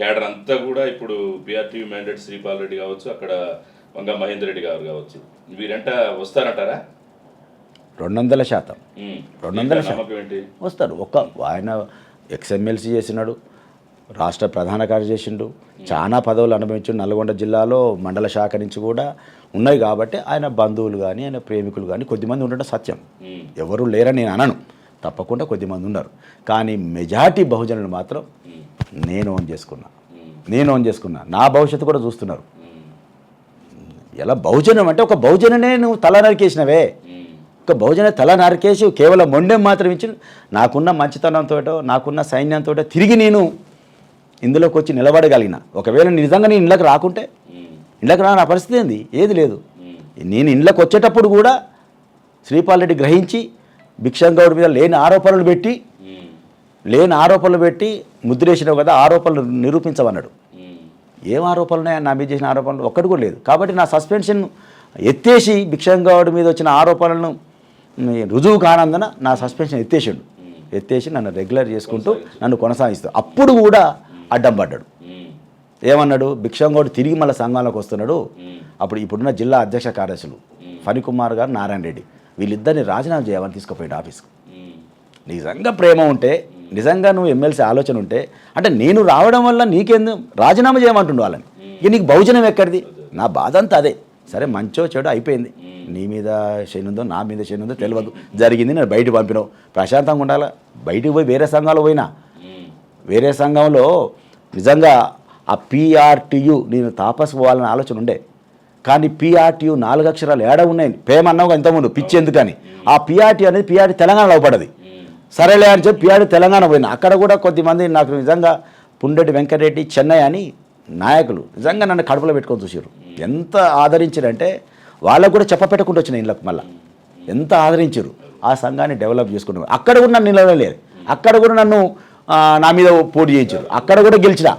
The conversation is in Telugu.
కేడర్ అంతా కూడా ఇప్పుడు పిఆర్టీవీ మ్యాండేట్ శ్రీపాల్ రెడ్డి కావచ్చు అక్కడ వంగ మహేందర్ రెడ్డి గారు కావచ్చు. వీరంట వస్తారంటారా? రెండు వందల శాతం. రెండు వందల ఏంటి? వస్తారు. ఒక్క ఆయన ఎక్స్ఎమ్మెల్సీ చేసినాడు రాష్ట్ర ప్రధాన కార్యదర్శి చేసిండు చాలా పదవులు అనుభవించు నల్గొండ జిల్లాలో మండల శాఖ నుంచి కూడా ఉన్నాయి కాబట్టి ఆయన బంధువులు కానీ ఆయన ప్రేమికులు కానీ కొద్దిమంది ఉండడం సత్యం. ఎవరు లేరని నేను అనను. తప్పకుండా కొద్దిమంది ఉన్నారు కానీ మెజార్టీ బహుజనులు మాత్రం. నేను ఓన్ చేసుకున్నా. నేను ఓన్ చేసుకున్నా నా భవిష్యత్తు కూడా చూస్తున్నారు. ఎలా బహుజనం అంటే ఒక బహుజననే నువ్వు తల నరికేసినవే. ఒక బహుజన తల నరికేసి కేవలం మొండెం మాత్రం ఇచ్చి నాకున్న మంచితనంతో నాకున్న సైన్యంతో తిరిగి నేను ఇందులోకి వచ్చి నిలబడగలిగిన ఒకవేళ నిజంగా నేను ఇళ్ళకి రాకుంటే ఉమ్. ఇళ్ళకి రా నా పరిస్థితి ఏంది ఏది లేదు. నేను ఇళ్ళకి వచ్చేటప్పుడు కూడా శ్రీపాల్ రెడ్డి గ్రహించి భిక్షం గౌడ్ మీద లేని ఆరోపణలు పెట్టి. లేని ఆరోపణలు పెట్టి ముద్రేసినావు కదా ఆరోపణలు నిరూపించమన్నాడు. ఏం ఆరోపణలు ఉన్నాయని నా మీద చేసిన ఆరోపణలు ఒక్కటి కూడా లేదు. కాబట్టి నా సస్పెన్షన్ ఎత్తేసి భిక్షం గౌడ్ మీద వచ్చిన ఆరోపణలను రుజువు కానందున నా సస్పెన్షన్ ఎత్తేసిండు. ఎత్తేసి నన్ను రెగ్యులర్ చేసుకుంటూ నన్ను కొనసాగిస్తూ. అప్పుడు కూడా అడ్డం పడ్డాడు. ఏమన్నాడు? భిక్షం గౌడ్ తిరిగి మళ్ళీ సంఘంలోకి వస్తున్నాడు. అప్పుడు ఇప్పుడున్న జిల్లా అధ్యక్ష కార్యదర్శులు ఫణికుమార్ గారు నారాయణ రెడ్డి. వీళ్ళిద్దరిని రాజీనామా చేయమని తీసుకుపోయాడు ఆఫీస్కి. నిజంగా ప్రేమ ఉంటే నిజంగా నువ్వు ఎమ్మెల్సీ ఆలోచన ఉంటే అంటే నేను రావడం వల్ల నీకేందు రాజీనామా చేయమంటుండు వాళ్ళని. ఇక నీకు బహుజనం ఎక్కడిది? నా బాధ అంతా అదే. సరే మంచో చెడు అయిపోయింది. నీ మీద ఉందో నా మీద ఉందో తెలియదు జరిగింది నేను బయట పంపినావు ప్రశాంతంగా ఉండాలా? బయటకు పోయి వేరే సంఘాలు పోయినా? వేరే సంఘంలో నిజంగా ఆ పిఆర్టీయు నేను తాపస్ పోవాలని ఆలోచన ఉండే. కానీ పిఆర్టీయు నాలుగు అక్షరాలు ఏడ ఉన్నాయి? ప్రేమ అన్నావు ఇంతకుముందు పిచ్చి ఎందుకని? ఆ పిఆర్టీ అనేది పిఆర్టీ తెలంగాణలో పడది. సరేలే అని చెప్పి పిఆర్టీ తెలంగాణ పోయినా అక్కడ కూడా కొద్దిమంది నాకు నిజంగా పుండెటి వెంకటరెడ్డి చెన్నై అని నాయకులు నిజంగా నన్ను కడుపులో పెట్టుకొని చూసారు ఎంత ఆదరించారంటే వాళ్ళకు కూడా చెప్పపెట్టకుండా వచ్చిన ఇళ్ళకి మళ్ళీ. ఎంత ఆదరించారు ఆ సంఘాన్ని డెవలప్ చేసుకున్నారు. అక్కడ కూడా నన్ను నిలవలేదు. అక్కడ కూడా నన్ను నా మీద పోటీ చేయించారు అక్కడ కూడా గెలిచిన.